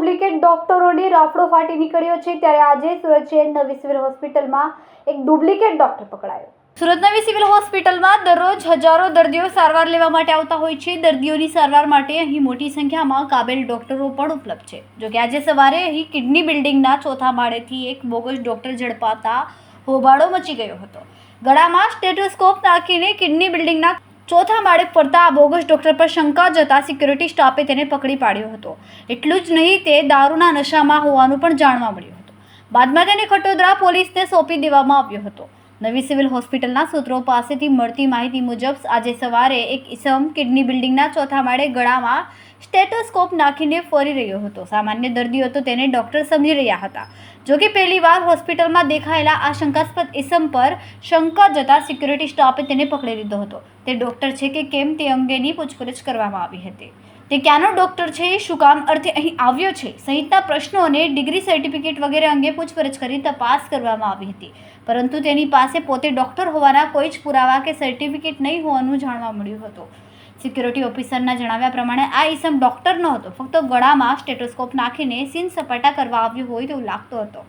Duplicate ડોક્ટરોની રાફડો ફાટી નીકળ્યો છે ત્યારે આજે સુરત શહેર નવી સિવિલ હોસ્પિટલમાં એક ડુપ્લિકેટ ડોક્ટર પકડાયો. સુરત નવી સિવિલ હોસ્પિટલમાં દરરોજ હજારો દર્દીઓ સારવાર લેવા માટે આવતા હોય છે. દર્દીઓની સારવાર માટે અહીં મોટી સંખ્યામાં કાબેલ ડોક્ટરો પણ ઉપલબ્ધ છે. જોકે આજે સવારે અહીં કિડની બિલ્ડિંગના ચોથા માળેથી એક બોગસ ડોક્ટર ઝડપાતા હોબાળો મચી ગયો હતો. ગળામાં સ્ટેટોસ્કોપ નાખીને કિડની બિલ્ડિંગના ચોથા માળે ફરતા આ બોગસ ડૉક્ટર પર શંકા જતા સિક્યુરિટી સ્ટાફે તેને પકડી પાડ્યો હતો. એટલું જ નહીં, તે દારૂના નશામાં હોવાનું પણ જાણવા મળ્યું હતું. બાદમાં તેને ખટોદરા પોલીસને સોંપી દેવામાં આવ્યો હતો. નવી સિવિલ હોસ્પિટલના સૂત્રો પાસેથી મળતી માહિતી મુજબ આજે સવારે એક ઇસમ કિડની બિલ્ડિંગના ચોથા માળે ગળામાં સ્ટેટોસ્કોપ નાખીને ફરી રહ્યો હતો. સામાન્ય દર્દીઓ તો તેને ડૉક્ટર સમજી રહ્યા હતા. જો કે પહેલીવાર હોસ્પિટલમાં દેખાયેલા આ શંકાસ્પદ ઇસમ પર શંકા જતા સિક્યુરિટી સ્ટાફે તેને પકડી લીધો હતો. તે ડૉક્ટર છે કે કેમ તે અંગેની પૂછપરછ કરવામાં આવી હતી. તે ક્યાંનો ડૉક્ટર છે, શું કામ અર્થે અહીં આવ્યો છે? સહિતના પ્રશ્નો અને ડિગ્રી સર્ટિફિકેટ વગેરે અંગે પૂછપરછ કરી તપાસ કરવામાં આવી હતી. પરંતુ તેની પાસે પોતે ડૉક્ટર હોવાના કોઈ જ પુરાવા કે સર્ટિફિકેટ નહીં હોવાનું જાણવા મળ્યું હતું. સિક્યુરિટી ઓફિસરના જણાવ્યા પ્રમાણે આ ઈસમ ડૉક્ટર ન હતો. ફક્ત ગળામાં સ્ટેટોસ્કોપ નાખીને સીન સપાટા કરવા આવ્યો હોય તેવું લાગતો હતો.